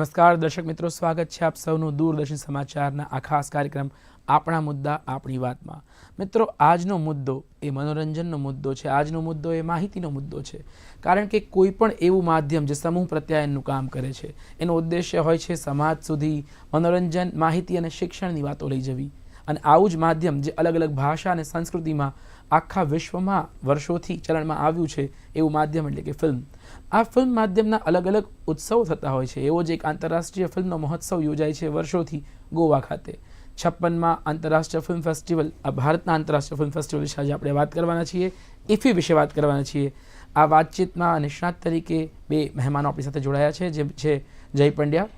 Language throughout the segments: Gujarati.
નમસ્કાર, દર્શક મિત્રો, સ્વાગત છે આપ સૌનું દૂરદર્શન સમાચારના આ ખાસ કાર્યક્રમ આપણા મુદ્દા, આપણી વાતમાં. મિત્રો, આજનો મુદ્દો એ મનોરંજનનો મુદ્દો છે, આજનો મુદ્દો એ માહિતીનો મુદ્દો છે. કારણ કે કોઈ પણ એવું માધ્યમ જે સમૂહ પ્રત્યાયનનું કામ કરે છે, એનો ઉદ્દેશ્ય હોય છે સમાજ સુધી મનોરંજન, માહિતી અને શિક્ષણની વાતો લઈ જવી. અને આવું જ માધ્યમ જે અલગ અલગ ભાષા અને સંસ્કૃતિમાં આખા વિશ્વમાં વર્ષોથી ચલણમાં આવ્યું છે, એવું માધ્યમ એટલે કે ફિલ્મ આ ફિલ્મ માધ્યમના અલગ અલગ ઉત્સવો થતા હોય છે. એવો જ એક આંતરરાષ્ટ્રીય ફિલ્મનો મહોત્સવ યોજાય છે વર્ષોથી ગોવા ખાતે. છપ્પનમાં આંતરરાષ્ટ્રીય ફિલ્મ ફેસ્ટિવલ આ ભારતના આંતરરાષ્ટ્રીય ફિલ્મ ફેસ્ટિવલ વિશે આજે આપણે વાત કરવાના છીએ. ઇફી વિશે વાત કરવાના છીએ. આ વાતચીતમાં નિષ્ણાત તરીકે બે મહેમાનો આપણી સાથે જોડાયા છે, જે છે જય પંડ્યા.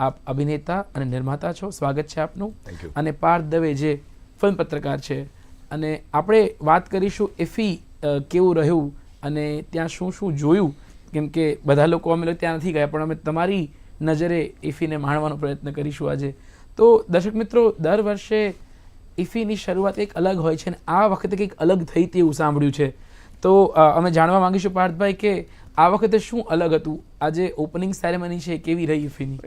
આપ અભિનેતા અને નિર્માતા છો. સ્વાગત છે આપનું. અને પાર્થ દવે જે ફિલ્મ પત્રકાર છે. અને આપણે વાત કરીશું એફી કેવું રહ્યું અને ત્યાં શું શું જોયું? કેમ કે બધા લોકો અમે લોકો ત્યાં નથી ગયા પણ અમે તમારી નજરે ઇફીને માણવાનો પ્રયત્ન કરીશું આજે. તો દર્શક મિત્રો દર વર્ષે ઇફીની શરૂઆત એક અલગ હોય છે અને આ વખતે કંઈક અલગ થઈ તેવું સાંભળ્યું છે. તો અમે જાણવા માંગીશું પાર્થભાઈ કે આ વખતે શું અલગ હતું? આજે ઓપનિંગ સેરેમની છે એ કેવી રહી ઇફીની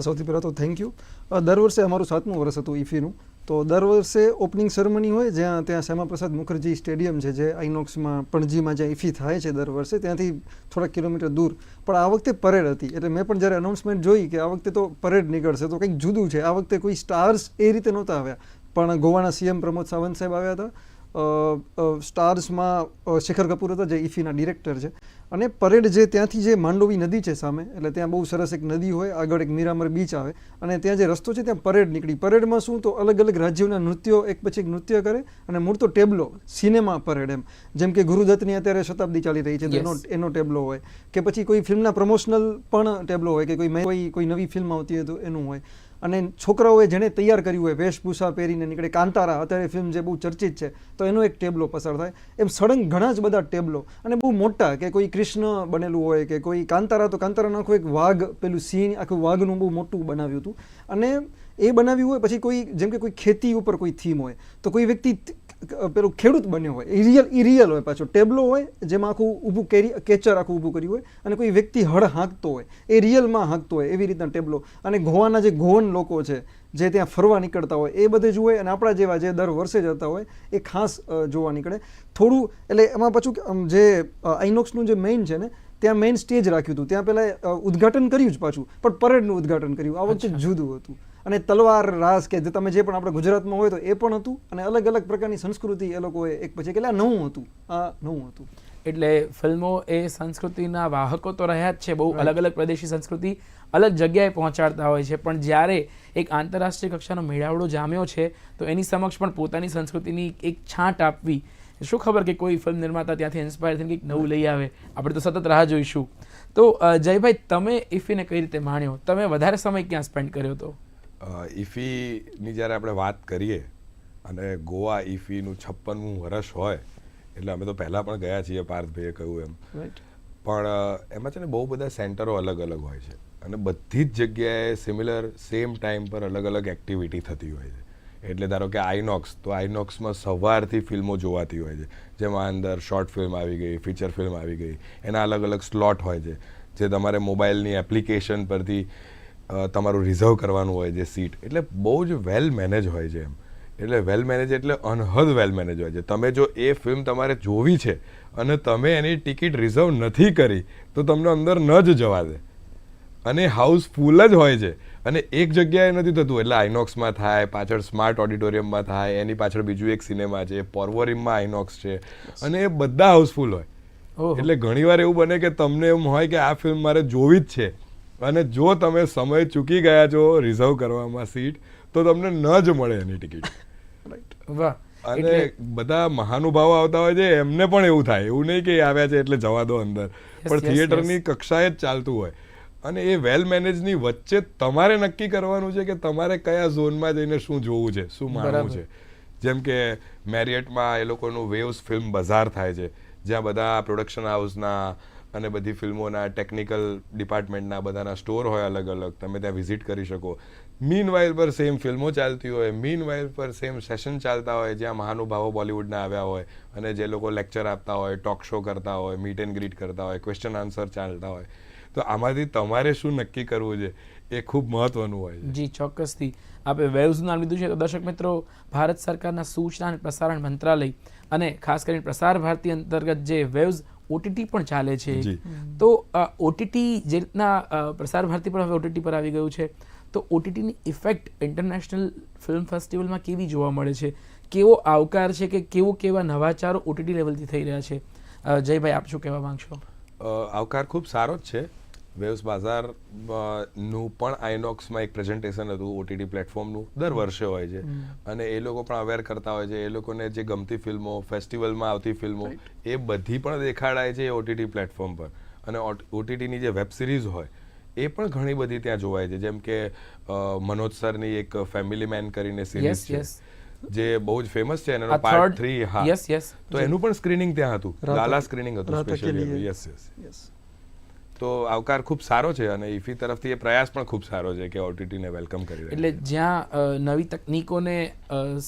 સૌથી પહેલાં તો થેન્ક યુ દર વર્ષે અમારું સાતમું વર્ષ હતું ઇફીનું તો દર વર્ષે ઓપનિંગ સેરેમની હોય, જ્યાં, ત્યાં શ્યામાપ્રસાદ મુખર્જી સ્ટેડિયમ છે, જે આઇનોક્સમાં પણજીમાં જ્યાં ઇફી થાય છે દર વર્ષે, ત્યાંથી થોડાક કિલોમીટર દૂર. પણ આ વખતે પરેડ હતી. એટલે મેં પણ જ્યારે અનાઉન્સમેન્ટ જોઈ કે આ વખતે તો પરેડ નીકળશે, તો કંઈક જુદું છે. આ વખતે કોઈ સ્ટાર્સ એ રીતે નહોતા આવ્યા. પણ ગોવાના સીએમ પ્રમોદ સાવંત સાહેબ આવ્યા હતા. સ્ટાર્સમાં શેખર કપૂર હતા, જે ઇફીના ડિરેક્ટર છે. અને પરેડ જે ત્યાંથી જે માંડોવી નદી છે સામે એટલે ત્યાં બહુ સરસ એક નદી હોય આગળ એક મીરામર બીચ આવે અને ત્યાં જે રસ્તો છે ત્યાં પરેડ નીકળી. પરેડમાં શું? તો અલગ અલગ રાજ્યોના નૃત્યો એક પછી એક નૃત્ય કરે અને મૂળ તો ટેબલો સિનેમા પરેડ એમ. જેમ કે ગુરુદત્તની અત્યારે શતાબ્દી ચાલી રહી છે એનો એનો ટેબલો હોય. કે પછી કોઈ ફિલ્મના પ્રમોશનલ પણ ટેબલો હોય કે કોઈ કોઈ કોઈ નવી ફિલ્મ આવતી હોય તો એનું હોય. અને છોકરાઓએ જેણે તૈયાર કર્યું હોય, વેશભૂષા પહેરીને નીકળે, કાંતારા, અત્યારે ફિલ્મ જે બહુ ચર્ચિત છે, તો એનો એક ટેબલો પસાર થાય. એમ સળંગ ઘણા જ બધા ટેબલો, અને બહુ મોટા, કે કોઈ કૃષ્ણ બનેલું હોય, કે કોઈ કાંતારા, તો કાંતારાનું આખું એક વાઘ, પેલું સિંહ આખું વાઘનું બહુ મોટું બનાવ્યું હતું. અને એ બનાવ્યું હોય, પછી કોઈ, જેમ કે કોઈ ખેતી ઉપર કોઈ થીમ હોય, તો કોઈ વ્યક્તિ પેલું ખેડૂત બન્યો હોય એ રિયલ એ રિયલ હોય પાછો. ટેબલો હોય જેમાં આખું ઊભું કેરી કેચર આખું ઊભું કર્યું હોય અને કોઈ વ્યક્તિ હળ હાંકતો હોય એ રિયલમાં હાંકતો હોય એવી રીતના ટેબલો. અને ગોવાના જે ગોવન લોકો છે જે ત્યાં ફરવા નીકળતા હોય એ બધે જુએ અને આપણા જેવા જે દર વર્ષે જતા હોય એ ખાસ જોવા નીકળે. થોડું એટલે એમાં પાછું જે આઇનોક્સનું જે મેઇન છે ને ત્યાં મેઇન સ્ટેજ રાખ્યું હતું. ત્યાં પહેલાં ઉદઘાટન કર્યું જ પાછું પણ પરેડનું ઉદ્ઘાટન કર્યું. આ વખતે જુદું હતું. અને તલવાર રાસ કે જે તમે જે પણ આપણે ગુજરાતમાં હોય તો એ પણ હતું અને અલગ અલગ પ્રકારની સંસ્કૃતિ એ લોકોએ એક પછી એટલે આ નવું હતું. આ નવું હતું. એટલે ફિલ્મો એ સંસ્કૃતિના વાહકો તો રહ્યા જ છે બહુ અલગ અલગ પ્રદેશી સંસ્કૃતિ અલગ જગ્યાએ પહોંચાડતા હોય છે પણ જ્યારે એક આંતરરાષ્ટ્રીય કક્ષાનો મેળાવડો જામ્યો છે તો એની સમક્ષ પણ પોતાની સંસ્કૃતિની એક છાંટ આપવી. શું ખબર કે કોઈ ફિલ્મ નિર્માતા ત્યાંથી ઇન્સ્પાયર થઈને કંઈક નવું લઈ આવે? આપણે તો સતત રાહ જોઈશું. તો જયભાઈ તમે ઇફીને કઈ રીતે માણ્યો? તમે વધારે સમય ક્યાં સ્પેન્ડ કર્યો હતો? ઇફીની જ્યારે આપણે વાત કરીએ અને ગોવા ઇફીનું છપ્પનમું વર્ષ હોય એટલે અમે તો પહેલાં પણ ગયા છીએ પાર્થભાઈએ કહ્યું એમ. પણ એમાં છે ને બહુ બધા સેન્ટરો અલગ અલગ હોય છે અને બધી જ જગ્યાએ સિમિલર સેમ ટાઈમ પર અલગ અલગ એક્ટિવિટી થતી હોય છે. એટલે ધારો કે આઈનોક્સ તો આઈનોક્સમાં સવારથી ફિલ્મો જોવાતી હોય છે. જેમાં અંદર શોર્ટ ફિલ્મ આવી ગઈ ફીચર ફિલ્મ આવી ગઈ એના અલગ અલગ સ્લોટ હોય છે. જે તમારે મોબાઈલની એપ્લિકેશન પરથી તમારું રિઝર્વ કરવાનું હોય છે સીટ એટલે બહુ જ વેલ મેનેજ હોય છે એમ. એટલે વેલ મેનેજ એટલે અનહદ વેલ મેનેજ હોય છે. તમે જો એ ફિલ્મ તમારે જોવી છે અને તમે એની ટિકિટ રિઝર્વ નથી કરી તો તમને અંદર ન જ જવા દે. અને હાઉસ ફૂલ જ હોય છે. અને એક જગ્યાએ નથી થતું. એટલે આઇનોક્સમાં થાય પાછળ સ્માર્ટ ઓડિટોરિયમમાં થાય એની પાછળ બીજું એક સિનેમા છે પોર્વોરિમમાં આઇનોક્સ છે. અને એ બધા હાઉસફુલ હોય. એટલે ઘણીવાર એવું બને કે તમને એમ હોય કે આ ફિલ્મ મારે જોવી જ છે. અને જો તમે સમય ચૂકી ગયા છો રિઝર્વ કરવામાં સીટ તો તમને ન જ મળે એની ટિકિટ. અને બધા મહાનુભાવો આવતા હોય છે એમને પણ એવું થાય. એવું નહીં કે આવ્યા છે એટલે જવા દો અંદર. પણ થિયેટરની કક્ષાએ જ ચાલતું હોય. અને એ વેલ મેનેજની વચ્ચે તમારે નક્કી કરવાનું છે કે તમારે કયા ઝોનમાં જઈને શું જોવું છે શું માણવું છે. જેમ કે મેરિયટમાં એ લોકોનું વેવ્સ ફિલ્મ બજાર થાય છે. જ્યાં બધા પ્રોડક્શન હાઉસના અને બધી ફિલ્મોના ટેકનિકલ ડિપાર્ટમેન્ટના બધાના સ્ટોર હોય અલગ અલગ તમે ત્યાં વિઝિટ કરી શકો. મીન વાઇલ પર સેમ ફિલ્મો ચાલતી હોય મીન વાઇલ પર સેમ સેશન ચાલતા હોય, જ્યાં મહાનુભાવો બોલિવૂડના આવ્યા હોય, અને જે લોકો લેક્ચર આપતા હોય ટોક શો કરતા હોય મીટ એન્ડ ગ્રીટ કરતા હોય ક્વેશ્ચન આન્સર ચાલતા હોય. તો આમાંથી તમારે શું નક્કી કરવું છે, એ ખૂબ મહત્વનું હોય છે. જી, ચોક્કસથી. આપણે વેવ્સનું નામ લીધું છે, તો દર્શક મિત્રો, ભારત સરકારના સૂચના અને પ્રસારણ મંત્રાલય અને ખાસ કરીને પ્રસાર ભારતી અંતર્ગત જે વેવ્સ ઓટીટી પણ ચાલે છે. તો ઓટીટી જે રીતના પ્રસાર ભારતી પણ હવે ઓટીટી પર આવી ગયું છે. તો ઓટીટીની ઇફેક્ટ ઇન્ટરનેશનલ ફિલ્મ ફેસ્ટિવલમાં કેવી જોવા મળે છે? કેવો આવકાર છે કે કેવો કેવા નવાચારો ઓટીટી લેવલથી થઈ રહ્યા છે? જયભાઈ આપ શું કહેવા માંગશો? આવકાર ખૂબ સારો જ છે. વેવ્સ બાજારનું પણ આઈનોક્સમાં એક પ્રેઝન્ટેશન હતું ઓટીટી પ્લેટફોર્મનું દર વર્ષે હોય છે. અને એ લોકો પણ અવેર કરતા હોય છે. એ લોકોને જે ગમતી ફિલ્મો ફેસ્ટિવલમાં આવતી ફિલ્મો એ બધી પણ દેખાડાય છે ઓટીટી પ્લેટફોર્મ પર. અને ઓટીટીની જે વેબ સિરીઝ હોય એ પણ ઘણી બધી ત્યાં જોવાય છે. જેમ કે મનોજ સરની એક ફેમિલી મેન કરીને સિરીઝ છે જે બહુ જ ફેમસ છે. એનો પાર્ટ થ્રી હા. યસ યસ તો એનું પણ સ્ક્રીનિંગ ત્યાં હતું. લાલા સ્ક્રીનિંગ હતું સ્પેશિયલી યસ યસ યસ. તો આવકાર ખૂબ સારો છે અને ઇફી તરફથી એ પ્રયાસ પણ ખૂબ સારો છે કે ઓટીટીને વેલકમ કરી એટલે જ્યાં નવી તકનીકોને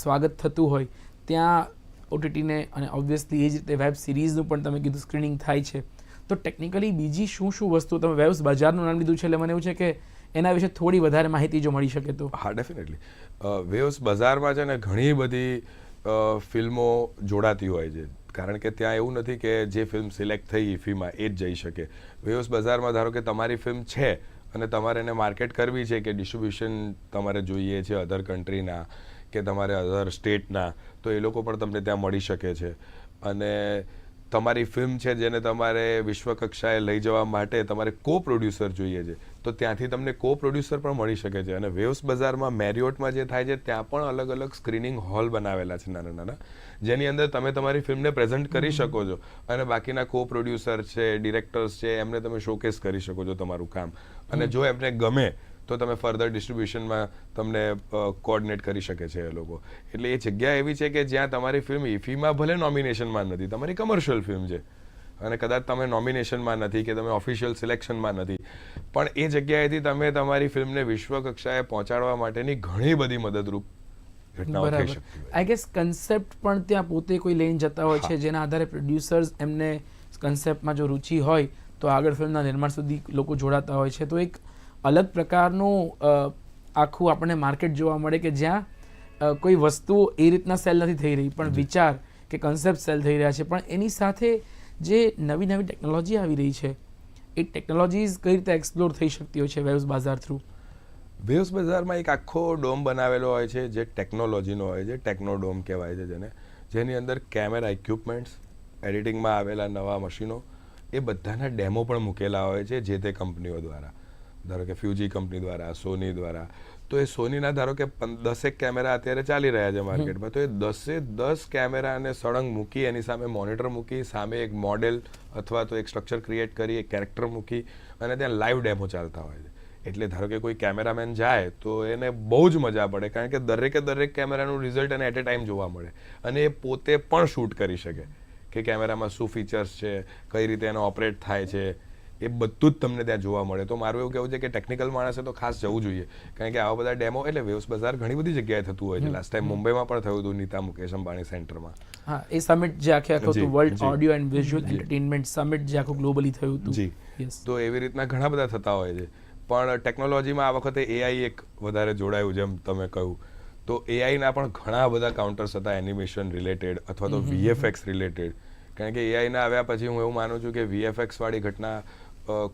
સ્વાગત થતું હોય ત્યાં ઓટીટીને અને ઓબ્વિયસલી એ જ રીતે વેબ સિરીઝનું પણ તમે કીધું સ્ક્રીનિંગ થાય છે. તો ટેકનિકલી બીજી શું શું વસ્તુ તમે વેબ્સ બજારનું નામ લીધું છે એટલે મને એવું છે કે એના વિશે થોડી વધારે માહિતી જો મળી શકે તો. હા ડેફિનેટલી વેવ્સ બજારમાં છે ને ઘણી બધી ફિલ્મો જોડાતી હોય છે. કારણ કે ત્યાં એવું નથી કે જે ફિલ્મ સિલેક્ટ થઈ ઇફીમાં એ જ જઈ શકે. વેવ્સ બજારમાં ધારો કે તમારી ફિલ્મ છે અને તમારે એને માર્કેટ કરવી છે કે ડિસ્ટ્રીબ્યુશન તમારે જોઈએ છે અધર કન્ટ્રીના કે તમારે અધર સ્ટેટના તો એ લોકો પણ તમને ત્યાં મળી શકે છે. અને તમારી ફિલ્મ છે જેને તમારે વિશ્વ કક્ષાએ લઈ જવા માટે તમારે કો પ્રોડ્યુસર જોઈએ છે. તો ત્યાંથી તમને કો પ્રોડ્યુસર પણ મળી શકે છે. અને વેવ્સ બજારમાં મેરિયોટમાં જે થાય છે ત્યાં પણ અલગ અલગ સ્ક્રીનિંગ હોલ બનાવેલા છે નાના નાના. જેની અંદર તમે તમારી ફિલ્મને પ્રેઝન્ટ કરી શકો છો. અને બાકીના કો પ્રોડ્યુસર છે ડિરેક્ટર્સ છે એમને તમે શોકેસ કરી શકો છો તમારું કામ. અને જો એમને ગમે તો તમે ફર્ધર ડિસ્ટ્રીબ્યુશનમાં તમને કોઓર્ડિનેટ કરી શકે છે એ લોકો. એટલે એ જગ્યા એવી છે કે જ્યાં તમારી ફિલ્મ ઇફીમાં ભલે નોમિનેશનમાં નથી તમારી કમર્શિયલ ફિલ્મ છે. અને કદાચ તમે નોમિનેશનમાં નથી કે તમે ઓફિશિયલ સિલેક્શનમાં નથી. પણ એ જગ્યાએથી તમે તમારી ફિલ્મને વિશ્વ કક્ષાએ પહોંચાડવા માટેની ઘણી બધી મદદરૂપ આઈ ગેસ કન્સેપ્ટ પણ ત્યાં પોતે કોઈ લઈને જતા હોય છે જેના આધારે પ્રોડ્યુસર્સ એમને કન્સેપ્ટમાં જો રુચિ હોય તો આગળ ફિલ્મના નિર્માણ સુધી લોકો જોડાતા હોય છે. તો એક અલગ પ્રકારનું આખું આપણને માર્કેટ જોવા મળે કે જ્યાં કોઈ વસ્તુઓ એ રીતના સેલ નથી થઈ રહી પણ વિચાર કે કન્સેપ્ટ સેલ થઈ રહ્યા છે. પણ એની સાથે જે નવી નવી ટેકનોલોજી આવી રહી છે, એ ટેકનોલોજીઝ કઈ રીતે એક્સપ્લોર થઈ શકતી હોય છે વેવ્સ બજાર થ્રુ? વેવ્સ બજારમાં એક આખો ડોમ બનાવેલો હોય છે, જે ટેકનોલોજીનો હોય છે ટેકનો ડોમ કહેવાય છે જેને. જેની અંદર કેમેરા ઇક્વિપમેન્ટ્સ એડિટિંગમાં આવેલા નવા મશીનો, એ બધાના ડેમો પણ મૂકેલા હોય છે જે તે કંપનીઓ દ્વારા. ધારો કે ફ્યુજી કંપની દ્વારા સોની દ્વારા, તો એ સોનીના ધારો કે દસેક કેમેરા અત્યારે ચાલી રહ્યા છે માર્કેટમાં તો એ દસે દસ કેમેરાને સળંગ મૂકી, એની સામે મોનિટર મૂકી, સામે એક મોડેલ અથવા તો એક સ્ટ્રક્ચર ક્રિએટ કરી, એક કેરેક્ટર મૂકી, અને ત્યાં લાઈવ ડેમો ચાલતા હોય છે. એટલે ધારો કે કોઈ કેમેરામેન જાય, તો એને બહુ જ મજા પડે, કારણ કે દરેકે દરેક કેમેરાનું રિઝલ્ટ એને એટ એ ટાઈમ જોવા મળે, અને એ પોતે પણ શૂટ કરી શકે, કે કેમેરામાં શું ફીચર્સ છે, કઈ રીતે એનો ઓપરેટ થાય છે એ બધું જ તમને ત્યાં જોવા મળે. તો મારું એવું કહેવું છે કે ટેકનિકલ માણસે તો ખાસ જવું જોઈએ. કારણ કે આવા બધા ડેમો એટલે વેવ્સ બજાર ઘણી બધી જગ્યાએ થતું હોય છે. લાસ્ટ ટાઈમ મુંબઈમાં પણ થયું હતું નીતા મુકેશ અંબાણી સેન્ટરમાં. હા એ સમિટ જે આખે આખું હતું world. Audio and visual entertainment summit જે આખું ગ્લોબલી થયું હતું. જી. તો એવી રીતના ઘણા બધા થતા હોય છે. પણ ટેકનોલોજીમાં આ વખતે એઆઈ એક વધારે જોડાયું જેમ તમે કહ્યું. તો એઆઈના પણ ઘણા બધા કાઉન્ટર્સ હતા એનિમેશન રિલેટેડ અથવા તો વીએફએક્સ રિલેટેડ કારણ કે એઆઈના આવ્યા પછી હું એવું માનું છું કે વીએફએક્સ વાળી ઘટના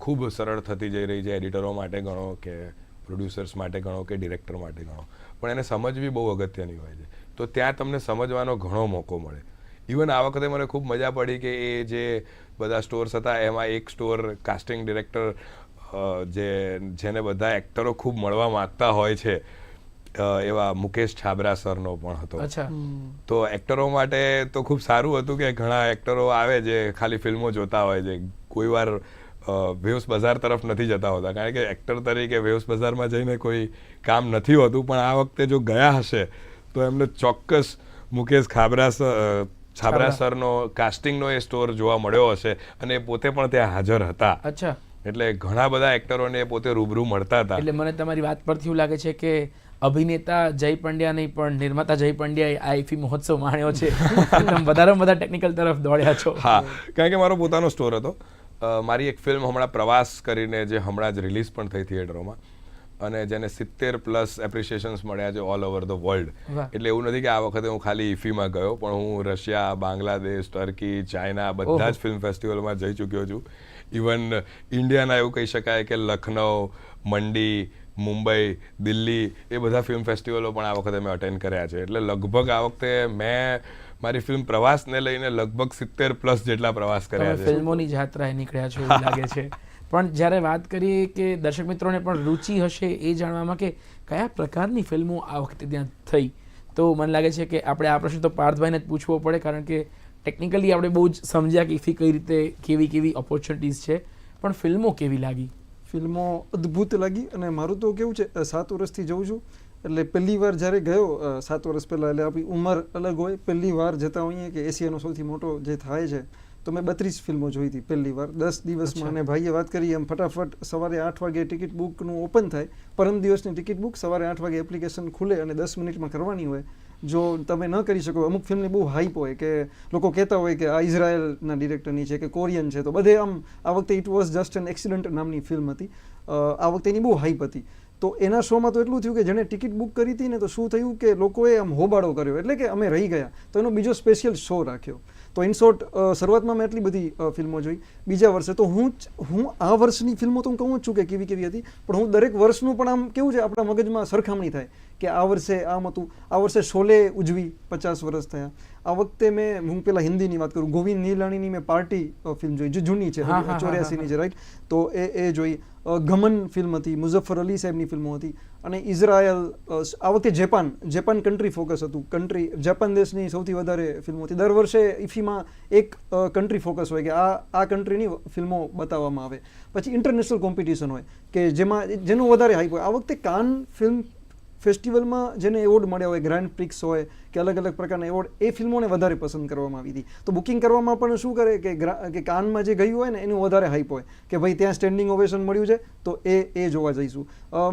ખૂબ સરળ થતી જઈ રહી છે એડિટરો માટે ગણો કે પ્રોડ્યુસર્સ માટે ગણો કે ડિરેક્ટર માટે ગણો. પણ એને સમજવી બહુ અગત્યની હોય છે. તો ત્યાં તમને સમજવાનો ઘણો મોકો મળે. ઇવન આ વખતે મને ખૂબ મજા પડી કે એ જે બધા સ્ટોર્સ હતા એમાં એક સ્ટોર કાસ્ટિંગ ડિરેક્ટર જે જેને બધા એક્ટરો ખૂબ મળવા માંગતા હોય છે એવા મુકેશ છાબરા સરનો પણ હતો. અચ્છા. તો એક્ટરો માટે તો ખૂબ સારું હતું કે ઘણા એક્ટરો આવે જે ખાલી ફિલ્મો જોતા હોય છે. કોઈ વાર વેવ્સ બજાર તરફ નથી જતા હોતા. કારણ કે એક્ટર તરીકે વેવ્સ બજારમાં જઈને કોઈ કામ નથી હોતું પણ આ વખતે જો ગયા હશે તો એમને ચોક્કસ મુકેશ ખાબરા છાબરા. સરનો કાસ્ટિંગનો એ સ્ટોર જોવા મળ્યો હશે અને પોતે પણ ત્યાં હાજર હતા. અચ્છા. એટલે ઘણા બધા એક્ટરોને પોતે રૂબરૂ મળતા હતા. એટલે મને તમારી વાત પરથી એવું લાગે છે કે અભિનેતા જય પંડ્યા નહીં પણ નિર્માતા જય પંડ્યાએ આ ઇફી મહોત્સવ માણ્યો છે. તમે વધારે વધારે ટેકનિકલ તરફ દોડ્યા છો. હા કારણ કે મારો પોતાનો સ્ટોર હતો. મારી એક ફિલ્મ હમણાં પ્રવાસ કરીને જે હમણાં જ રિલીઝ પણ થઈ થિયેટરોમાં અને જેને સિત્તેર પ્લસ એપ્રિસિએશન્સ મળ્યા છે ઓલ ઓવર ધ વર્લ્ડ એટલે એવું નથી કે આ વખતે હું ખાલી ઇફીમાં ગયો પણ હું રશિયા બાંગ્લાદેશ ટર્કી ચાઇના બધા જ ફિલ્મ ફેસ્ટિવલમાં જઈ ચૂક્યો છું. ઇવન ઇન્ડિયાના એવું કહી શકાય કે લખનઉ મંડી મુંબઈ દિલ્હી એ બધા ફિલ્મ ફેસ્ટિવલો પણ આ વખતે મેં અટેન્ડ કર્યા છે. એટલે લગભગ આ વખતે મેં મારી ફિલ્મ પ્રવાસને લઈને લગભગ સિત્તેર પ્લસ જેટલા પ્રવાસ કર્યા છે. ફિલ્મોની જાત્રાએ નીકળ્યા છો એવું લાગે છે. પણ જ્યારે વાત કરીએ કે દર્શક મિત્રોને પણ રુચિ હશે એ જાણવામાં કે કયા પ્રકારની ફિલ્મો આ વખતે ત્યાં થઈ તો મને લાગે છે કે આપણે આ પ્રશ્ન તો પાર્થભાઈને જ પૂછવો પડે કારણ કે ટેકનિકલી આપણે બહુ જ સમજ્યા કે કઈ રીતે કેવી કેવી ઓપોર્ચ્યુનિટીઝ છે. પણ ફિલ્મો કેવી લાગી? ફિલ્મો અદ્ભુત લાગી અને મારું તો કેવું છે સાત વર્ષથી જઉં છું એટલે પહેલી વાર જ્યારે ગયો સાત વર્ષ પહેલાં એટલે આપણી ઉંમર અલગ હોય પહેલી વાર જતા હોઈએ કે એશિયાનો સૌથી મોટો જે થાય છે તો મેં બત્રીસ ફિલ્મો જોઈ હતી પહેલી વાર. દસ દિવસમાં અને ભાઈએ વાત કરી એમ ફટાફટ સવારે આઠ વાગે ટિકિટ બુકનું ઓપન થાય પરમ દિવસની ટિકિટ બુક સવારે આઠ વાગે એપ્લિકેશન ખુલે અને દસ મિનિટમાં કરવાની હોય. જો તમે ન કરી શકો અમુક ફિલ્મની બહુ હાઈપ હોય કે લોકો કહેતા હોય કે આ ઇઝરાયલના ડિરેક્ટરની છે કે કોરિયન છે તો બધે આમ આ વખતે it was just an accident નામની ફિલ્મ હતી. આ વખતે એની બહુ હાઈપ હતી. તો એના શોમાં તો એટલું થયું કે જેણે ટિકિટ બુક કરી હતી ને તો શું થયું કે લોકોએ આમ હોબાળો કર્યો. એટલે કે અમે રહી ગયા. તો એનો બીજો સ્પેશિયલ શો રાખ્યો. તો ઇન શોર્ટ શરૂઆતમાં મેં એટલી બધી ફિલ્મો જોઈ. બીજા વર્ષે તો હું હું આ વર્ષની ફિલ્મો તો હું કહું જ છું કે કેવી કેવી હતી, પણ હું દરેક વર્ષનું પણ આમ કેવું છે, આપણા મગજમાં સરખામણી થાય કે આ વર્ષે આમ હતું. આ વર્ષે શોલે ઉજવી પચાસ વર્ષ થયા. આ વખતે મેં હું પેલા હિન્દીની વાત કરું ગોવિંદ નીલાણીની મેં પાર્ટી ફિલ્મ જોઈ જે જૂની છે ચોર્યાસીની છે રાઈટ? તો એ એ જોઈ. ગમન ફિલ્મ હતી મુઝફ્ફર અલી સાહેબની ફિલ્મો હતી અને ઇઝરાયલ આ વખતે જેપાન જેપાન કન્ટ્રી ફોકસ હતું. કન્ટ્રી જાપાન દેશની સૌથી વધારે ફિલ્મો હતી. દર વર્ષે ઇફીમાં એક કન્ટ્રી ફોકસ હોય કે આ આ કન્ટ્રીની ફિલ્મો બતાવવામાં આવે. પછી ઇન્ટરનેશનલ કોમ્પિટિશન હોય કે જેમાં જેનું વધારે હાઈપ હોય. આ વખતે કાન ફિલ્મ ફેસ્ટિવલમાં જેને એવોર્ડ મળ્યા હોય ગ્રાન્ડ પ્રિક્સ હોય કે અલગ અલગ પ્રકારના એવોર્ડ એ ફિલ્મોને વધારે પસંદ કરવામાં આવી હતી. તો બુકિંગ કરવામાં પણ શું કરે કે કે કાનમાં જે ગયું હોય ને એનું વધારે હાઈપ હોય. કે ભાઈ ત્યાં સ્ટેન્ડિંગ ઓવેશન મળ્યું છે તો એ એ જોવા જઈશું.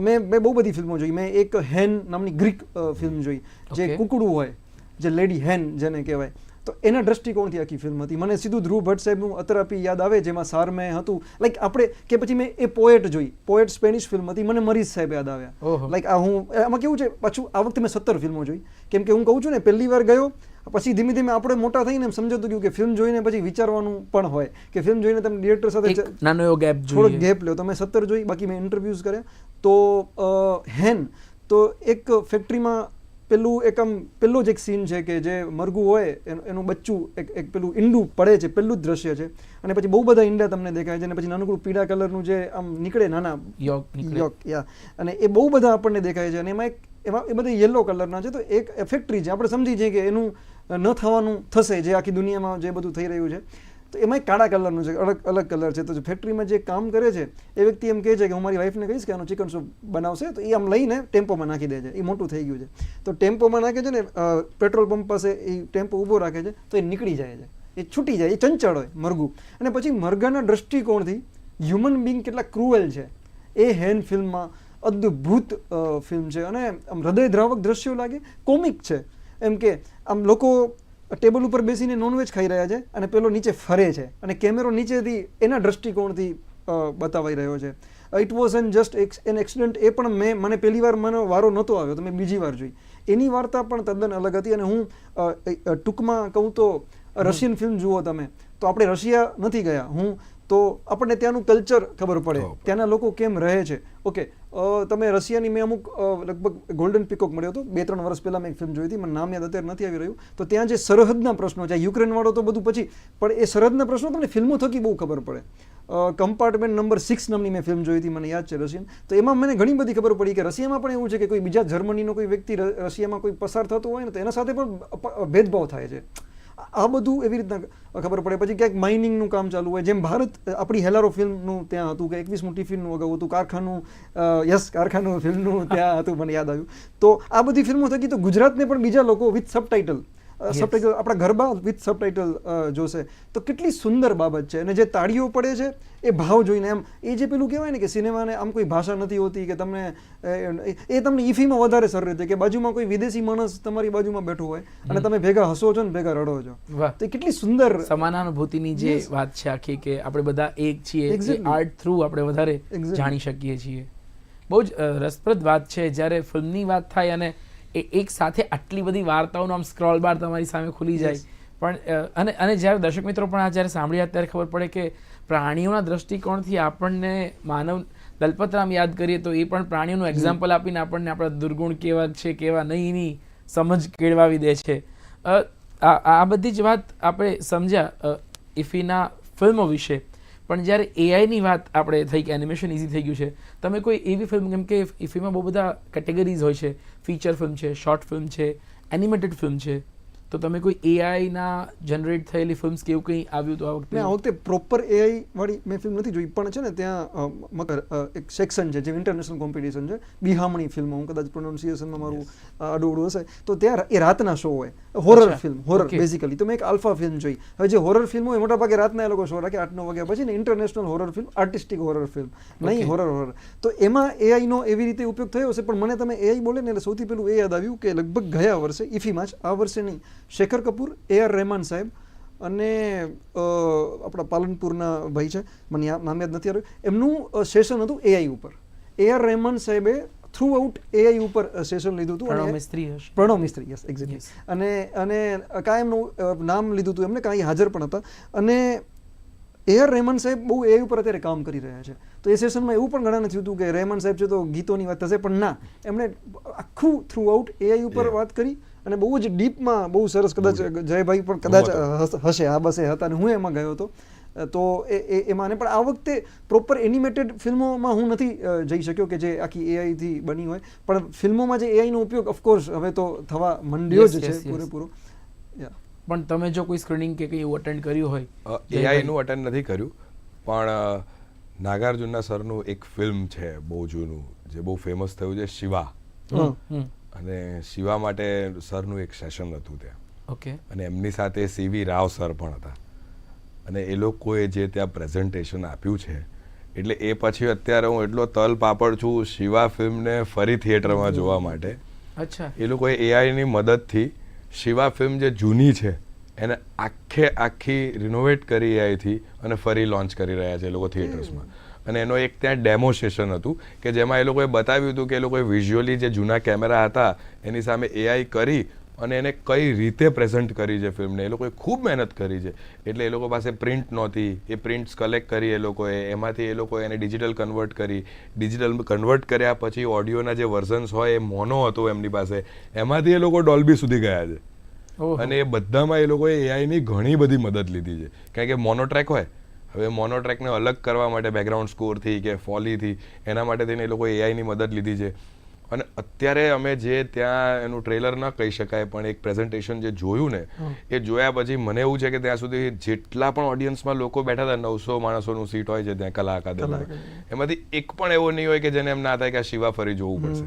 મેં મેં બહુ બધી ફિલ્મો જોઈ. મેં એક હેન નામની ગ્રીક ફિલ્મ જોઈ જે. કુકડું હોય જે લેડી હેન જેને કહેવાય. તો એના દ્રષ્ટિકોણથી આખી ફિલ્મ હતી? મને સીધું ધ્રુવ ભટ્ટ સાહેબનું અતરાપી યાદ આવે જેમાં સારમે હતું. લાઈક આપણે કે પછી મેં એ પોએટ જોઈ. પોએટ સ્પેનિશ ફિલ્મ હતી. મને મરીઝ સાહેબ યાદ આવ્યા. લાઈક આ હું આમાં કેવું છે? પાછું આ વખતે મેં સત્તર ફિલ્મો જોઈ. કેમ કે હું કહું છું ને પહેલી વાર ગયો પછી ધીમે ધીમે આપણે મોટા થઈને એમ સમજાતું ગયું કે ફિલ્મ જોઈને પછી વિચારવાનું પણ હોય. કે ફિલ્મ જોઈને તમે ડિરેક્ટર સાથે નાનો એવો ગેપ થોડો ગેપ લ્યો. તમે સત્તર જોઈ બાકી મેં ઇન્ટરવ્યૂઝ કર્યા. તો હેન તો એક ફેક્ટરીમાં પેલું એક આમ પેલું જ એક સીન છે કે જે મરઘું હોય એનું એનું બચ્ચું એક એક પેલું ઈંડું પડે છે પેલું જ દ્રશ્ય છે. અને પછી બહુ બધા ઈંડા તમને દેખાય છે અને પછી નાનકડું પીળા કલરનું જે આમ નીકળે નાના યોક યોક યા. અને એ બહુ બધા આપણને દેખાય છે અને એમાં એક એમાં એ બધા યલો કલરના છે તો એક ફેક્ટરી છે. આપણે સમજી જઈએ કે એનું ન થવાનું થશે જે આખી દુનિયામાં જે બધું થઈ રહ્યું છે. તો એમાંય કાળા કલરનું છે, અલગ અલગ કલર છે. તો જે ફેક્ટરીમાં જે કામ કરે છે, એ વ્યક્તિ એમ કહે છે કે હું મારી વાઈફને કહીશ કે આનો ચિકન સૂપ બનાવશે, તો એ આમ લઈને ટેમ્પોમાં નાખી દે છે. એ મોટું થઈ ગયું છે. તો ટેમ્પોમાં નાખે છે ને પેટ્રોલ પંપ પાસે એ ટેમ્પો ઊભો રાખે છે, તો એ નીકળી જાય છે. એ છૂટી જાય, એ ચંચળ હોય મરઘું. અને પછી મરઘાના દ્રષ્ટિકોણથી હ્યુમન બિંગ કેટલા ક્રુઅલ છે. એ હેન ફિલ્મમાં અદ્ભુત ફિલ્મ છે. અને આમ હૃદયદ્રાવક દ્રશ્યો લાગે, કોમિક છે. એમ કે આમ લોકો ટેબલ ઉપર બેસીને નોનવેજ ખાઈ રહ્યા છે અને પેલો નીચે ફરે છે. અને કેમેરો નીચેથી એના દ્રષ્ટિકોણથી બતાવાઈ રહ્યો છે. It was an just an accident એ પણ મેં, મને પહેલી વાર મને વારો નહોતો આવ્યો, તો મેં બીજી વાર જોઈ. એની વાર્તા પણ તદ્દન અલગ હતી અને હું ટૂંકમાં કહું તો રશિયન ફિલ્મ જુઓ તમે. તો આપણે રશિયા નથી ગયા. હું તો આપણને ત્યાંનું કલ્ચર ખબર પડે. ત્યાંના લોકો કેમ રહે છે? ઓકે તમે રશિયાની મેં અમુક લગભગ ગોલ્ડન પીકોક મળ્યો હતો. બે ત્રણ વર્ષ પહેલાં મેં એક ફિલ્મ જોઈ હતી. મને નામ યાદ અત્યારે નથી આવી રહ્યું. તો ત્યાં જે સરહદના પ્રશ્નો છે યુક્રેનવાળો તો બધું પછી પણ એ સરહદના પ્રશ્નો તમને ફિલ્મો થકી બહુ ખબર પડે. કમ્પાર્ટમેન્ટ નંબર સિક્સ નામની મેં ફિલ્મ જોઈ હતી મને યાદ છે રશિયન. તો એમાં મને ઘણી બધી ખબર પડી કે રશિયામાં પણ એવું છે કે કોઈ બીજા જર્મનીનો કોઈ વ્યક્તિ રશિયામાં કોઈ પસાર થતો હોય ને તો એના સાથે પણ ભેદભાવ થાય છે. આ બધું એવી રીતના ખબર પડે. પછી ક્યાંક માઇનિંગનું કામ ચાલુ હોય. જેમ ભારત આપણી હેલારો ફિલ્મનું ત્યાં હતું કે એકવીસ મોટી ફિલ્મનું અગાઉ હતું. કારખાનું યસ, કારખાનું ફિલ્મનું ત્યાં હતું, મને યાદ આવ્યું. તો આ બધી ફિલ્મો થકી તો ગુજરાતને પણ બીજા લોકો વિથ સબટાઇટલ. સબટાઇટલ આપણા ગરબા વિથ સબટાઇટલ જોશે. તો કેટલી સુંદર બાબત છે. અને જે તાળીઓ પડે છે એ ભાવ જોઈને એમ એ જે પેલું કહેવાય ને કે સિનેમાને આમ કોઈ ભાષા નથી હોતી કે તમને એ તમને ઈફીમાં વધારે સર રહે કે બાજુમાં કોઈ વિદેશી માણસ તમારી બાજુમાં બેઠો હોય અને તમે ભેગા હસો છો ને ભેગા રડો છો. તો કેટલી સુંદર સમાનાનુભૂતિની જે વાત છે આખી કે આપણે બધા એક છીએ. આર્ટ થ્રુ આપણે વધારે જાણી શકીએ છીએ. બહુ જ રસપ્રદ વાત છે. જ્યારે ફિલ્મની વાત થાય અને એ એક સાથે આટલી બધી વાર્તાઓનો આમ સ્ક્રોલ બાર તમારી સામે ખુલી જાય. પણ અને અને જ્યારે દર્શક મિત્રો પણ આ જ્યારે સાંભળ્યા ત્યારે ખબર પડે કે પ્રાણીઓના દ્રષ્ટિકોણથી આપણને માનવ દલપતરામ યાદ કરીએ તો એ પણ પ્રાણીઓનું એક્ઝામ્પલ આપીને આપણને આપણા દુર્ગુણ કેવા છે કેવા નહીંની સમજ કેળવાવી દે છે. આ આ બધી જ વાત આપણે સમજ્યા ઇફીના ફિલ્મો વિશે. પણ જ્યારે એઆઈની વાત આપણે થઈ કે એનિમેશન ઇઝી થઈ ગયું છે તમે કોઈ એવી ફિલ્મ કેમ કે ઇફીમાં બહુ બધા કેટેગરીઝ હોય છે ફીચર ફિલ્મ છે શોર્ટ ફિલ્મ છે એનિમેટેડ ફિલ્મ છે. તો તમે કોઈ એઆઈના જનરેટ થયેલી ફિલ્મ્સ કે એવું કંઈ આવ્યું તો આ વખતે? આ વખતે પ્રોપર એઆઈ વાળી મેં ફિલ્મ નથી જોઈ પણ છે ને ત્યાં એક સેક્શન છે જે ઇન્ટરનેશનલ કોમ્પિટિશન છે. બિહામણી ફિલ્મ હું કદાચ પ્રોનાઉન્સિએશનમાં મારું અડું હશે. તો ત્યાં એ રાતના શો હોય. Horror film horror. બેઝિકલી તો મેં એક આલ્ફા ફિલ્મ જોઈ. હવે જે હોરર ફિલ્મ હોય મોટા ભાગે રાતના એ લોકો શો રાખે. આઠ નવ વાગ્યા પછી ને international horror film artistic horror film નહીં હોરર હોરર તો એમાં એઆઈનો નો એવી રીતે ઉપયોગ થયો હશે પણ મને તમે એઆઈ બોલે ને એટલે સૌથી પહેલું એ યાદ આવ્યું કે લગભગ ગયા વર્ષે ઇફીમાં જ આ વર્ષે નહીં શેખર કપૂર એ આર રહેમાન સાહેબ અને આપણા પાલનપુરના ભાઈ છે મને નામ યાદ નથી આવ્યું. એમનું સેશન હતું એઆઈ ઉપર. એ આર રહેમાન સાહેબે થ્રુ આઉટ એઆઈ ઉપર સેશન લીધું હતું પ્રણવ મિસ્ત્રી પ્રણવ મિસ્ત્રી યસ એક્ઝેક્ટલી અને અને કાંઈ એમનું નામ લીધું હતું એમને કાંઈ હાજર પણ હતા. અને એ આર રહેમાન સાહેબ બહુ એ ઉપર અત્યારે કામ કરી રહ્યા છે. તો એ સેશનમાં એવું પણ ઘણા નથી હતું કે રહેમાન સાહેબ છે તો ગીતોની વાત થશે પણ ના. એમણે આખું થ્રુ આઉટ એઆઈ ઉપર વાત કરી. અને બહુ જ ડીપમાં બહુ સરસ કદાચ જયભાઈ પણ કદાચ હશે આ બસે હતા અને હું એમાં ગયો હતો. તો એ એમાં પણ આ વખતે પ્રોપર એનિમેટેડ ફિલ્મોમાં હું નથી જઈ શક્યો કે જે આખી એઆઈથી થી બની હોય. પણ ફિલ્મોમાં જે એઆઈનો નો ઉપયોગ ઓફકોર્સ હવે તો થવા માંડ્યો જ છે. પૂરેપૂરો. પણ તમે જો કોઈ સ્ક્રીનિંગ કે કંઈ એવું અટેન્ડ કર્યું હોય? એઆઈ નું અટેન્ડ નથી કર્યું પણ નાગાર્જુનના નાગાર્જુના સરનું એક ફિલ્મ છે બહુ જૂનું જે બહુ ફેમસ થયું છે શિવા. અને શિવા માટે સરનું એક સેશન હતું ત્યાં. ઓકે અને એમની સાથે સીવી રાવ સર પણ હતા. અને એ લોકોએ જે ત્યાં પ્રેઝન્ટેશન આપ્યું છે એટલે એ પછી અત્યારે હું એટલો તલ પાપડ છું શિવા ફિલ્મને ફરી થિયેટરમાં જોવા માટે. અચ્છા. એ લોકોએ એઆઈની મદદથી શિવા ફિલ્મ જે જૂની છે એને આખે આખી રિનોવેટ કરી એઆઈથી અને ફરી લોન્ચ કરી રહ્યા છે એ લોકો થિયેટર્સમાં. અને એનો એક ત્યાં ડેમો સેશન હતું કે જેમાં એ લોકોએ બતાવ્યું હતું કે એ લોકોએ વિઝ્યુઅલી જે જૂના કેમેરા હતા એની સામે એઆઈ કરી અને એને કઈ રીતે પ્રેઝન્ટ કરી છે ફિલ્મને એ લોકોએ ખૂબ મહેનત કરી છે. એટલે એ લોકો પાસે પ્રિન્ટ નહોતી. એ પ્રિન્ટ્સ કલેક્ટ કરી એ લોકોએ. એમાંથી એ લોકોએ એને ડિજિટલ કન્વર્ટ કરી. ડિજિટલ કન્વર્ટ કર્યા પછી ઓડિયોના જે વર્ઝન્સ હોય એ મોનો હતો એમની પાસે. એમાંથી એ લોકો ડોલ્બી સુધી ગયા છે. અને એ બધામાં એ લોકોએ એઆઈની ઘણી બધી મદદ લીધી છે. કારણ કે મોનોટ્રેક હોય હવે મોનોટ્રેકને અલગ કરવા માટે બેકગ્રાઉન્ડ સ્કોરથી કે ફોલીથી એના માટે થઈને એ લોકોએ એઆઈની મદદ લીધી છે. અને અત્યારે અમે જે ત્યાં એનું ટ્રેલર ના કહી શકાય પણ એક પ્રેઝન્ટેશન જે જોયું ને એ જોયા પછી મને એવું છે કે ત્યાં સુધી જેટલા પણ ઓડિયન્સમાં લોકો બેઠા હતા નવસો માણસોનું સીટ હોય છે ત્યાં કલા અકાદમી એમાંથી એક પણ એવો નહીં હોય કે જેને એમ ના થાય કે આ શિવા ફરી જોવું પડશે.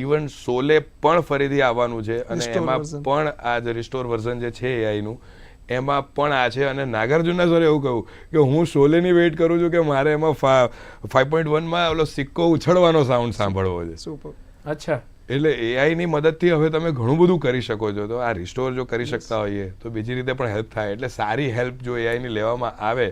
ઇવન સોલે પણ ફરીથી આવવાનું છે અને એમાં પણ આ જે રિસ્ટોર વર્ઝન જે છે એઆઈનું એમાં પણ આ છે અને નાગાર્જુના સરે એવું કહ્યું કે હું શોલેની વેઇટ કરું છું કે મારે એમાં ફાઈવ પોઈન્ટ વનમાં ઓલો સિક્કો ઉછળવાનો સાઉન્ડ સાંભળવો છે. Super. અચ્છા. એટલે એઆઈની મદદથી હવે તમે ઘણું બધું કરી શકો છો. તો આ રિસ્ટોર જો કરી શકતા હોઈએ તો બીજી રીતે પણ હેલ્પ થાય. એટલે સારી હેલ્પ જો એઆઈની લેવામાં આવે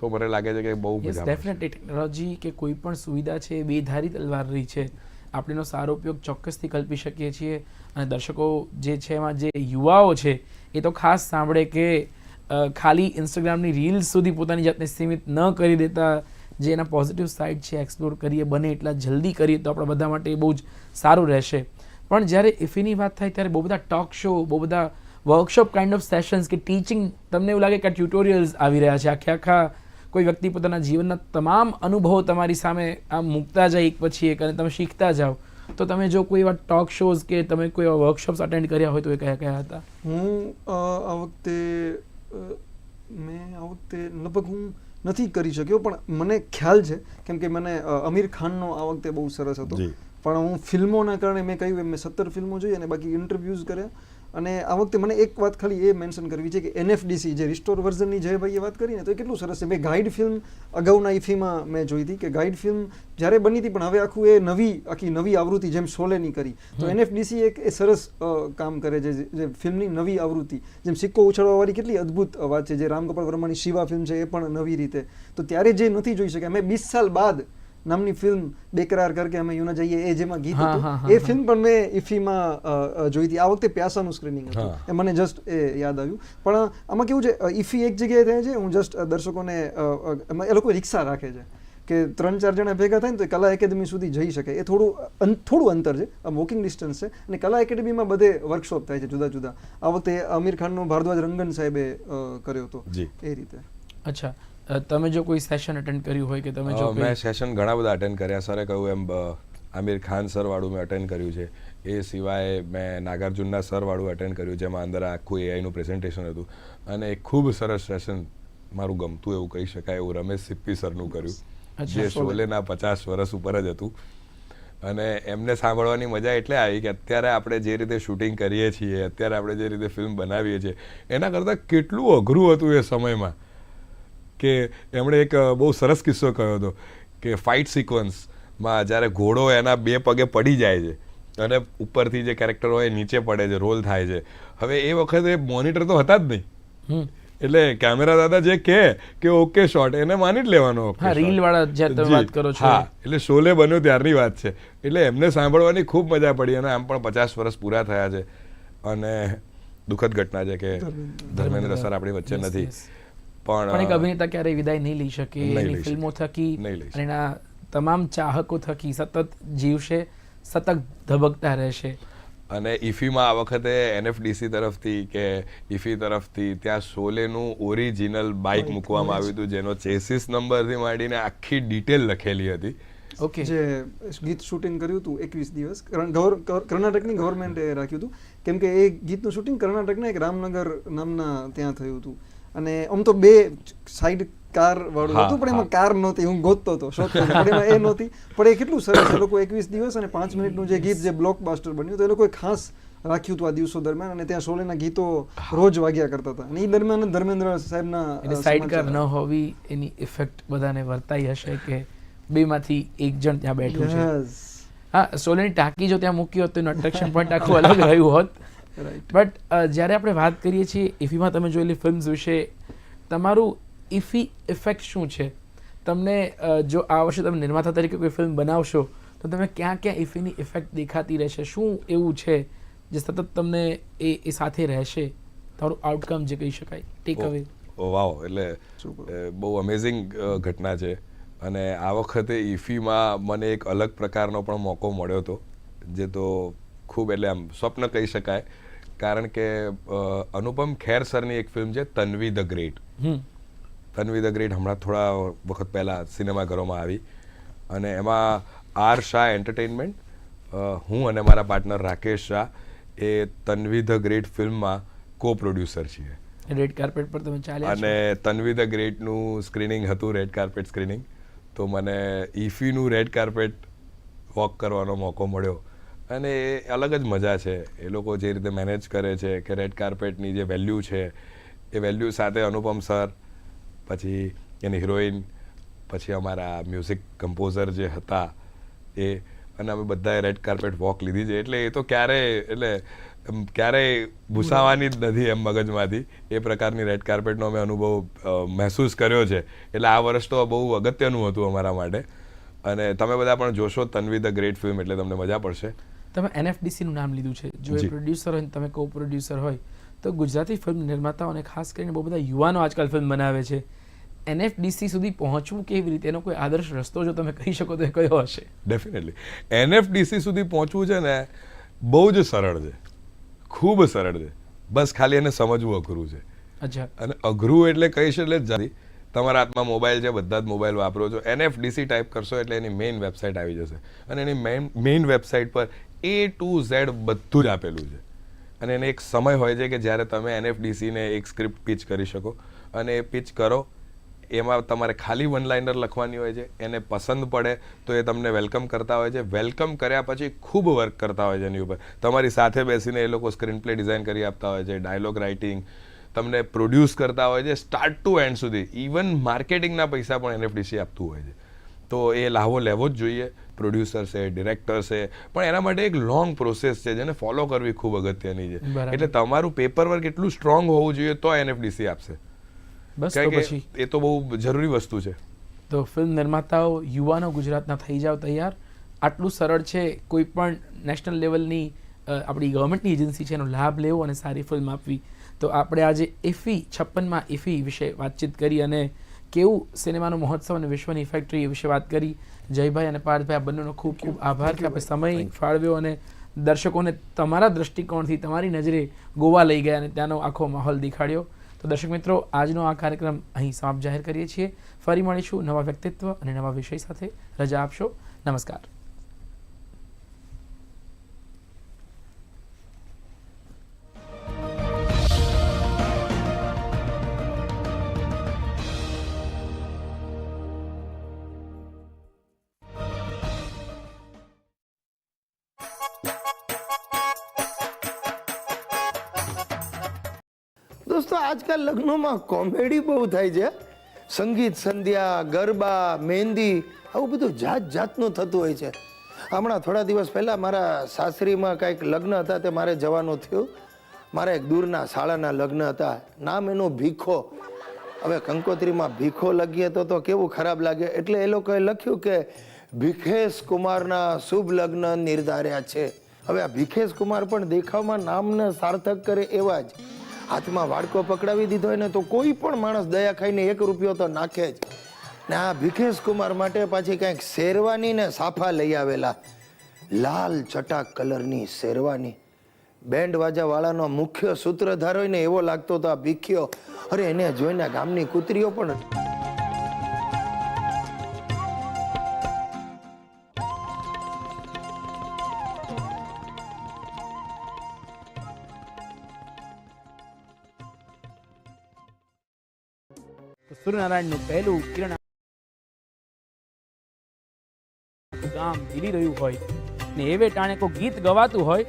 તો મને લાગે છે કે બહુ મજા ડેફિનેટલી ટેકનોલોજી કે કોઈ પણ સુવિધા છે એ બેધારી તલવાર છે. આપણે એનો સારો ઉપયોગ ચોક્કસથી કલ્પી શકીએ છીએ. અને દર્શકો જે છે એમાં જે યુવાઓ છે એ તો ખાસ સાંભળે કે ખાલી ઇન્સ્ટાગ્રામની રીલ્સ સુધી પોતાની જાતને સીમિત ન કરી દેતા જે એના પોઝિટિવ સાઇડ છે એક્સપ્લોર કરીએ, બને એટલા જલ્દી કરીએ તો આપણા બધા માટે બહુ જ સારું રહેશે. પણ જ્યારે ઇફીની વાત થાય ત્યારે બહુ બધા ટોક શો બહુ બધા વર્કશોપ કાઇન્ડ ઓફ સેશન્સ કે ટીચિંગ તમને એવું લાગે કે ટ્યુટોરિયલ્સ આવી રહ્યા છે, આખે આખા કોઈ વ્યક્તિ પોતાના જીવનના તમામ અનુભવો તમારી સામે આમ મૂકતા જાય એક પછી એક અને તમે શીખતા જાઓ તો તમે જો કોઈ એવા ટોક શોઝ કે તમે કોઈ એવા વર્કશોપ્સ અટેન્ડ કર્યા હોય તો એ કયા કયા હતા? હું આ વખતે મેં આ વખતે લગભગ હું નથી કરી શક્યો પણ મને ખ્યાલ છે. કેમ કે મને અમીર ખાનનો આ વખતે બહુ સરસ હતો. પણ હું ફિલ્મોના કારણે મેં કહ્યું એમ મેં સત્તર ફિલ્મો જોઈ અને બાકી ઇન્ટરવ્યૂઝ કર્યા. અને આ વખતે મને એક વાત ખાલી એ મેન્શન કરવી છે કે એનએફડીસી જે રિસ્ટોર વર્ઝનની જયભાઈએ વાત કરીને તો એ કેટલું સરસ છે. મેં ગાઈડ ફિલ્મ અગાઉના ઇફીમાં મેં જોઈ હતી કે ગાઈડ ફિલ્મ જ્યારે બની હતી પણ હવે આખું એ નવી આખી નવી આવૃત્તિ જેમ શોલેની કરી. તો એનએફડીસી એક એ સરસ કામ કરે છે જે- ફિલ્મની નવી આવૃત્તિ. જેમ સિક્કો ઉછળવાવાળી કેટલી અદ્ભુત વાત છે જે રામગોપાલ વર્માની શિવા ફિલ્મ છે એ પણ નવી રીતે. તો ત્યારે જે નથી જોઈ શક્યા મેં વીસ સાલ બાદ નામની ફિલ્મ બેકરાર કરકે અમે યુના જઈએ એ જેમાં ગીત હતું એ ફિલ્મ પણ મેં ઇફીમાં જોઈ હતી. આ વખતે પ્યાસાનું સ્ક્રીનિંગ હતું. એ મને જસ્ટ એ યાદ આવ્યું. પણ આમાં કેવું છે ઇફી એક જગ્યાએ થાય છે હું જસ્ટ દર્શકોને એ લોકો રિક્ષા રાખે છે. કે ત્રણ ચાર જણા ભેગા થાય ને તો કલા એકેડમી સુધી જઈ શકે. એ થોડું થોડું અંતર છે. વોકિંગ ડિસ્ટન્સ છે. અને કલા એકેડમીમાં બધે વર્કશોપ થાય છે જુદા જુદા. આ વખતે આમિર ખાનનો ભારદ્વાજ રંગન સાહેબે કર્યો હતો. એ રીતે. અચ્છા. તમે જો કોઈ સેશન અટેન્ડ કર્યું હોય કે તમે જો મેં સેશન ઘણા બધા અટેન્ડ કર્યા. સરે કહ્યું એમ આમિર ખાન સર વાળું મેં અટેન્ડ કર્યું છે. એ સિવાય મેં નાગાર્જુનના સર વાળું અટેન્ડ કર્યું જેમાં અંદર આખું એઆઈનું પ્રેઝન્ટેશન હતું. અને એ ખૂબ સરસ સેશન મારું ગમતું એવું કહી શકાય એવું રમેશ સિપ્પી સરનું કર્યું જે શોલેના પચાસ વર્ષ ઉપર જ હતું. અને એમને સાંભળવાની મજા એટલે આવી કે અત્યારે આપણે જે રીતે શૂટિંગ કરીએ છીએ અત્યારે આપણે જે રીતે ફિલ્મ બનાવીએ છીએ એના કરતાં કેટલું અઘરું હતું એ સમયમાં. કે એમણે એક બહુ સરસ કિસ્સો કહ્યો હતો કે ફાઇટ સિક્વન્સમાં જ્યારે ઘોડો એના બે પગે પડી જાય છે અને ઉપરથી જે કેરેક્ટર હોય નીચે પડે છે રોલ થાય છે. હવે એ વખતે મોનિટર તો હતા જ નહીં. એટલે કેમેરા દાદા જે કહે કે ઓકે શોટ એને માની જ લેવાનો હા, રીલ વાળા જે તમે વાત કરો છો. હા એટલે શોલે બન્યો ત્યારની વાત છે. એટલે એમને સાંભળવાની ખૂબ મજા પડી અને આમ પણ પચાસ વર્ષ પૂરા થયા છે. અને દુઃખદ ઘટના છે કે ધર્મેન્દ્ર. સર આપણી વચ્ચે નથી. પણ એક અભિનેતા ક્યારેય વિદાય નહીં લઈ શકે એની ફિલ્મો થકી. અને એના તમામ ચાહકો થકી સતત જીવશે સતત ધબકતા રહેશે. અને ઇફીમાં આ વખતે એનએફડીસી તરફથી કે ઇફી તરફથી ત્યાં શોલેનું ઓરિજિનલ બાઇક મૂકવામાં આવ્યું હતું જેનો ચેસિસ નંબરથી માંડીને આખી ડિટેલ લખેલી હતી. ઓકે. જે ગીત શૂટિંગ કર્યું હતું એકવીસ દિવસ કર્ણાટકની ગવર્મેન્ટે રાખ્યું હતું. કેમ કે એ ગીતનું શૂટિંગ કર્ણાટકના એક રામનગર નામના ત્યાં થયું હતું. અને આમ તો બે સાઈડ કાર વાળું હતું પણ એમાં કાર નહોતી હું ગોતતો હતો. શોધતો પણ એમાં એ નહોતી. પણ એ કેટલું સરસ એ લોકો એકવીસ દિવસ અને પાંચ મિનિટનું જે ગીત જે બ્લોકબાસ્ટર બન્યું તો એ લોકોએ ખાસ રાખ્યું હતું આ દિવસો દરમિયાન અને ત્યાં સોલેના ગીતો રોજ વાગ્યા કરતા હતા. અને એ દરમિયાન ધર્મેન્દ્ર સાહેબના અ, સાઈડ કાર ન હોવી એની ઇફેક્ટ બધાને વર્તાઈ હશે કે બેમાંથી એક જણ ત્યાં બેઠું છે? હા સોલેની ટાંકી જો ત્યાં મૂકી હોત તો એનું અટ્રેક્શન પોઈન્ટ આખું અલગ રહ્યું હોત. બટ જ્યારે આપણે વાત કરીએ છીએ ઇફીમાં તમે જોયેલી ફિલ્મ્સ વિશે તમારું ઇફી ઇફેક્ટ શું છે? તમને જો આ વર્ષે તમે નિર્માતા તરીકે કોઈ ફિલ્મ બનાવશો તો તમે ક્યાં ક્યાં ઇફીની ઇફેક્ટ દેખાતી રહેશે? શું એવું છે જે સતત તમને એ એ સાથે રહેશે? તમારું આઉટકમ જે કહી શકાય. ટેક અવે વાવ એટલે. બહુ અમેઝિંગ ઘટના છે. અને આ વખતે ઇફીમાં મને એક અલગ પ્રકારનો પણ મોકો મળ્યો હતો જે તો ખૂબ એટલે આમ સ્વપ્ન કહી શકાય. કારણ કે અનુપમ ખેર સરની એક ફિલ્મ છે Tanvi the great. Hmm. Tanvi the great હમણાં થોડા વખત પહેલાં સિનેમાઘરોમાં આવી. અને એમાં આર શાહ એન્ટરટેનમેન્ટ હું અને મારા પાર્ટનર રાકેશ શાહ એ તન્વી ધ ગ્રેટ ફિલ્મમાં કો પ્રોડ્યુસર છીએ રેડ કાર્પેટ પર તમે ચાલ્યા અને તન્વી ધ ગ્રેટનું સ્ક્રીનિંગ હતું રેડ કાર્પેટ સ્ક્રીનિંગ તો મને ઇફીનું રેડ કાર્પેટ વોક કરવાનો મોકો મળ્યો. અને એ અલગ જ મજા છે. એ લોકો જે રીતે મેનેજ કરે છે, કે રેડ કાર્પેટની જે વેલ્યુ છે, એ વેલ્યુ સાથે અનુપમ સર પછી એની હિરોઈન પછી અમારા મ્યુઝિક કમ્પોઝર જે હતા, એ અને અમે બધાએ રેડ કાર્પેટ વોક લીધી છે. એટલે એ તો ક્યારેય એટલે ક્યારેય ભૂસાવાની જ નથી એમ મગજમાંથી. એ પ્રકારની રેડ કાર્પેટનો અમે અનુભવ મહેસૂસ કર્યો છે. એટલે આ વર્ષ તો બહુ અગત્યનું હતું અમારા માટે. અને તમે બધા પણ જોશો તન્વી ધ ગ્રેટ ફિલ્મ, એટલે તમને મજા પડશે. તમે એનએફડીસીનું નામ લીધું છે. જો એ પ્રોડ્યુસર હોય તમે કો પ્રોડ્યુસર હોય તો ગુજરાતી ફિલ્મ નિર્માતાઓને ખાસ કરીને બહુ બધા યુવાનો આજકાલ ફિલ્મ બનાવે છે. એનએફડીસી સુધી પહોંચવું કેવી રીતે? એનો કોઈ આદર્શ રસ્તો જો તમે કહી શકો તો એ કયો હશે? ડેફિનેટલી એનએફડીસી સુધી પહોંચવું છે ને બહુ જ સરળ છે. ખૂબ સરળ છે. બસ ખાલી એને સમજવું અઘરું છે. અચ્છા. અને અઘરું એટલે કહીશ એટલે જ તમારા હાથમાં મોબાઈલ છે બધા જ મોબાઈલ વાપરો છો. એનએફડીસી ટાઈપ કરશો એટલે એની મેઇન વેબસાઇટ આવી જશે. અને એની મેઇન મેઇન વેબસાઇટ પર એ ટુ ઝેડ બધું જ આપેલું છે. અને એને એક સમય હોય છે કે જ્યારે તમે એનએફડીસીને એક સ્ક્રિપ્ટ પિચ કરી શકો. અને એ પિચ કરો, એમાં તમારે ખાલી વન લાઇનર લખવાની હોય છે, એને પસંદ પડે તો એ તમને વેલકમ કરતા હોય છે. વેલકમ કર્યા પછી ખૂબ વર્ક કરતા હોય છે એની ઉપર. તમારી સાથે બેસીને એ લોકો સ્ક્રીન પ્લે ડિઝાઇન કરી આપતા હોય છે ડાયલોગ રાઇટિંગ તમને પ્રોડ્યુસ કરતા હોય છે સ્ટાર્ટ ટુ એન્ડ સુધી. ઇવન માર્કેટિંગના પૈસા પણ એનએફડીસી આપતું હોય છે. તો એ લાહવો લેવો જ જોઈએ. પ્રોડ્યુસર છે ડિરેક્ટર છે પણ એના માટે એક લોંગ પ્રોસેસ છે જેને ફોલો કરવી ખૂબ અગત્યની છે. એટલે તમારું પેપર વર્ક એટલું સ્ટ્રોંગ હોવું જોઈએ તો એનએફડીસી આપશે. બસ તો પછી. એ તો બહુ જરૂરી વસ્તુ છે. તો ફિલ્મ નિર્માતાઓ યુવાનો ગુજરાતના થઈ જાવ તૈયાર. આટલું સરળ છે કોઈ પણ નેશનલ લેવલની આપણી ગવર્મેન્ટની એજન્સી છે એનો લાભ લેવો અને સારી ફિલ્મ આપવી. તો આપણે આજે એફી છપ્પનમાં એફી વિશે વાતચીત કરી અને કેવું સિનેમાનો મહોત્સવ અને વિશ્વની ફેક્ટરી વિશે વાત કરી. જયભાઈ અને પાર્થભાઈ આ બંનેનો ખૂબ ખૂબ આભાર કે આપણે સમય ફાળવ્યો અને દર્શકોને તમારા દૃષ્ટિકોણથી તમારી નજરે ગોવા લઈ ગયા અને ત્યાંનો આખો માહોલ દેખાડ્યો. તો દર્શક મિત્રો આજનો આ કાર્યક્રમ અહીં સમાપ્ત જાહેર કરીએ છીએ. ફરી મળીશું નવા વ્યક્તિત્વ અને નવા વિષય સાથે. રજા આપશો. નમસ્કાર. દોસ્તો લગ્નોમાં કોમેડી બહુ થાય છે. સંગીત, સંધ્યા, ગરબા, મહેંદી, આવું બધું જાત જાતનું થતું હોય છે. હમણાં થોડા દિવસ પહેલાં મારા સાસરીમાં કાંઈક લગ્ન હતા તે મારે જવાનું થયું. મારા એક દૂરના શાળાના લગ્ન હતા. નામ એનું ભીખો. હવે કંકોત્રીમાં ભીખો લગીએ તો તો કેવું ખરાબ લાગે. એટલે એ લોકોએ લખ્યું કે ભીખેશ કુમારના શુભ લગ્ન નિર્ધાર્યા છે. હવે આ ભીખેશ કુમાર પણ દેખાવમાં નામને સાર્થક કરે એવા જ. હાથમાં વાડકો પકડાવી દીધો હોય ને તો કોઈ પણ માણસ દયા ખાઈને એક રૂપિયો તો નાખે જ. ને આ ભીખેશ કુમાર માટે પાછી કંઈક શેરવાની ને સાફા લઈ આવેલા લાલ ચટાક કલરની શેરવાની. બેન્ડ વાજા વાળાનો મુખ્ય સૂત્રધાર હોય ને એવો લાગતો હતો આ ભીખ્યો. અરે એને જોઈને ગામની કૂતરીઓ પણ સૂર્યનારાયણનું પહેલું કિરણ ગામ ગીરી રહ્યું હોય ને એવે ટાણે કોઈ ગીત ગવાતું હોય